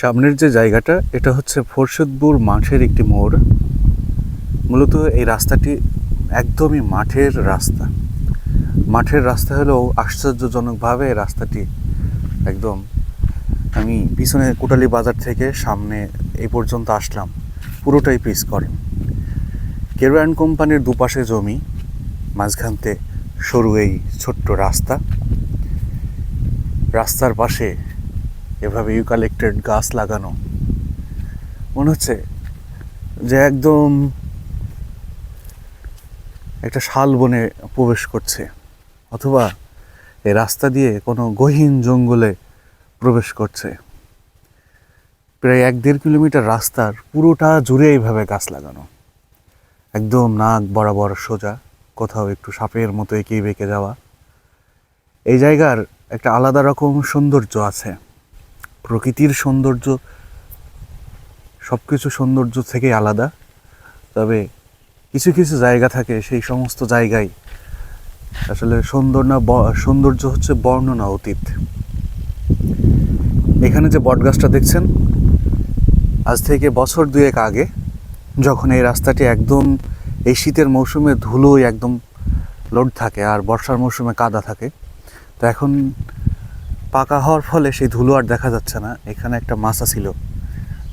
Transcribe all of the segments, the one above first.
সামনের যে জায়গাটা, এটা হচ্ছে ফরশদপুর মাঠের একটি মোড়। মূলত এই রাস্তাটি একদমই মাঠের রাস্তা। মাঠের রাস্তা হলেও আশ্চর্যজনকভাবে রাস্তাটি একদম, আমি পিছনে কোটালি বাজার থেকে সামনে এই পর্যন্ত আসলাম। পুরোটাই পিস করেন কেরোয়ান কোম্পানির দুপাশে জমি, মাঝখানতে সরু এই ছোট্ট রাস্তা। রাস্তার পাশে এভাবে ইউকালেক্টেড গাছ লাগানো। মনে হচ্ছে যে একদম একটা শাল বনে প্রবেশ করছে, অথবা এই রাস্তা দিয়ে কোনো গহীন জঙ্গলে প্রবেশ করছে। প্রায় এক দেড় কিলোমিটার রাস্তার পুরোটা জুড়ে এইভাবে গাছ লাগানো। একদম নাক বরাবর সোজা, কোথাও একটু সাপের মতো এঁকে বেঁকে যাওয়া। এই জায়গার একটা আলাদা রকম সৌন্দর্য আছে। প্রকৃতির সৌন্দর্য সব কিছু সৌন্দর্য থেকে আলাদা। তবে কিছু কিছু জায়গা থাকে, সেই সমস্ত জায়গায় আসলে সুন্দর না সৌন্দর্য হচ্ছে বর্ণনা অতীত। এখানে যে বটগাছটা দেখছেন, আজ থেকে বছর দুয়েক আগে যখন এই রাস্তাটি একদম এই শীতের মৌসুমে ধুলোই একদম লোড থাকে আর বর্ষার মৌসুমে কাদা থাকে, তো এখন পাকা হওয়ার ফলে সেই ধুলো আর দেখা যাচ্ছে না। এখানে একটা মাচা ছিল।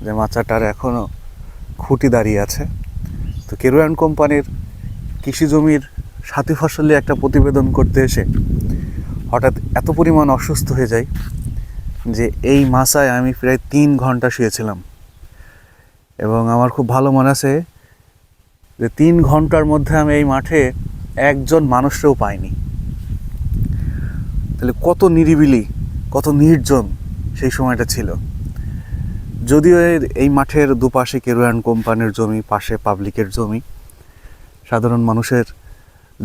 যে মাচাটার এখনও খুঁটি দাঁড়িয়ে আছে। তো কেরোয়ান কোম্পানির কৃষি জমির সাথী ফসলে একটা প্রতিবেদন করতে এসে হঠাৎ এত পরিমাণ অসুস্থ হয়ে যাই যে এই মাসায় আমি প্রায় তিন ঘণ্টা শুয়েছিলাম। এবং আমার খুব ভালো মনে আছে যে তিন ঘণ্টার মধ্যে আমি এই মাঠে একজন মানুষকেও পাইনি। তাহলে কত নিরিবিলি কত নির্জন সেই সময়টা ছিল। যদিও এই মাঠের দুপাশে কেরোয়ান কোম্পানির জমি, পাশে পাবলিকের জমি, সাধারণ মানুষের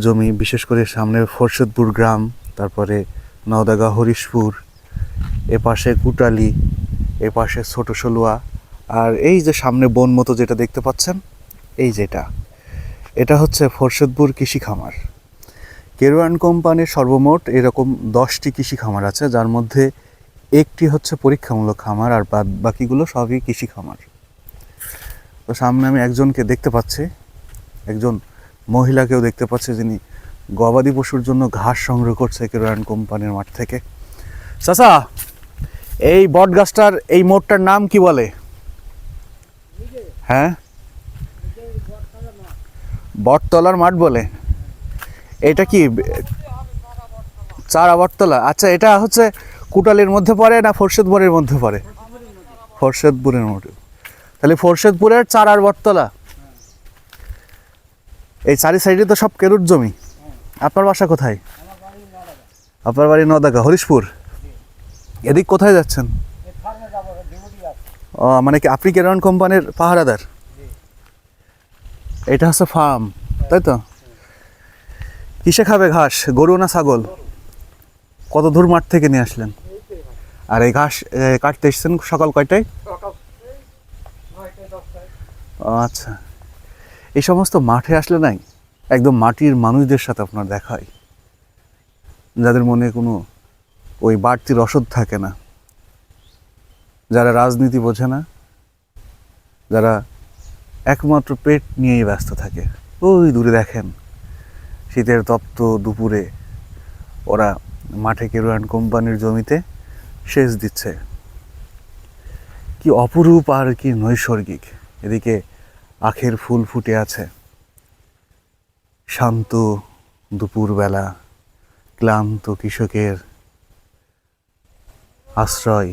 জমি, বিশেষ করে সামনে ফরশদপুর গ্রাম, তারপরে নওদাগা, হরিশপুর, এ পাশে কুটালি, এ পাশে ছোট সলুয়া, আর এই যে সামনে বন মতো যেটা দেখতে পাচ্ছেন, এই যেটা, এটা হচ্ছে ফরশদপুর কৃষি খামার। কেরোয়ান কোম্পানির সর্বমোট এরকম দশটি কৃষি খামার আছে, যার মধ্যে একটি হচ্ছে পরীক্ষামূলক খামার আর বাদ বাকিগুলো সবই কৃষি খামার তো সামনে আমি একজনকে দেখতে পাচ্ছি, একজন মহিলাকেও দেখতে পাচ্ছি যিনি গবাদি পশুর জন্য ঘাস সংগ্রহ করছে কেরোয়ান কোম্পানির মাঠ থেকে। চাচা, এই বট গাছটার এই মোড়টার নাম কি বলে? হ্যাঁ? বটতলার মাঠ বলে? এটা কি, চার বটতলা আচ্ছা এটা হচ্ছে কুটালের মধ্যে পড়ে না ফরশেদপুরের মধ্যে পড়ে? ফরশেদপুরের মধ্যে। তাহলে ফরশেদপুরের চার আর বটতলা এই চারি সাইডে তো সব কেরুর জমি। আপনার বাসা কোথায়? আপনার বাড়ি নদাকা হরিশপুর? এদিক কোথায় যাচ্ছেন? ও মানে কি আপনি কেরন কোম্পানির পাহারাদার? এটা হচ্ছে ফার্ম, তাই তো? কিসে খাবে ঘাস? গরু না ছাগল? কত দূর মাঠ থেকে নিয়ে আসলেন? আর এই ঘাস কাটতে এসছেন সকাল কয়টায়? আচ্ছা। এই সমস্ত মাঠে আসলে নাই? একদম মাটির মানুষদের সাথে আপনার দেখা হয়। যাদের মনে কোনো ওই বাড়তি রসদ থাকে না। যারা রাজনীতি বোঝে না, যারা একমাত্র পেট নিয়েই ব্যস্ত থাকে। ওই দূরে দেখেন। শীতের তপ্ত দুপুরে ওরা মাঠে কেরোয়ান কোম্পানির জমিতে সেচ দিচ্ছে। কি অপরূপ আর কি নৈসর্গিক। এদিকে আখের ফুল ফুটে আছে। শান্ত দুপুরবেলা ক্লান্ত কৃষকের আশ্রয়।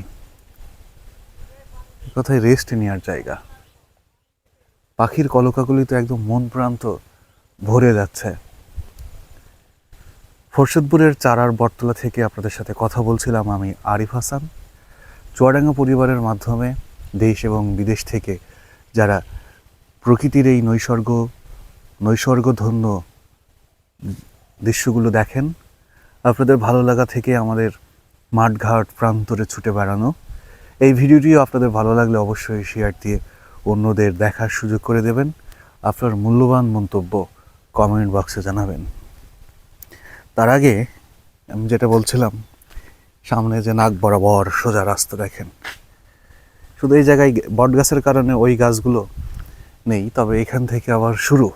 কোথায় রেস্ট নেওয়ার জায়গা। পাখির কলকাকলি তো একদম মন প্রান্ত ভরে যাচ্ছে। ফরশদপুরের চারার বটতলা থেকে আপনাদের সাথে কথা বলছিলাম আমি আরিফ হাসান। চুয়াডাঙ্গা পরিবারের মাধ্যমে দেশ এবং বিদেশ থেকে যারা প্রকৃতির এই নৈসর্গ, নৈসর্গধন্য দৃশ্যগুলো দেখেন, আপনাদের ভালো লাগা থেকে আমাদের মাঠঘাট প্রান্তরে ছুটে বেড়ানো। এই ভিডিওটিও আপনাদের ভালো লাগলে অবশ্যই শেয়ার দিয়ে অন্যদের দেখার সুযোগ করে দেবেন। আপনার মূল্যবান মন্তব্য কমেন্ট বক্সে জানাবেন। তার আগে আমি যেটা বলছিলাম, সামনে যে নাক বরাবর সোজা রাস্তা দেখেন। শুধু এই জায়গায় বট গাছের কারণে ওই গাছগুলো নেই, তবে এখান থেকে আবার শুরু।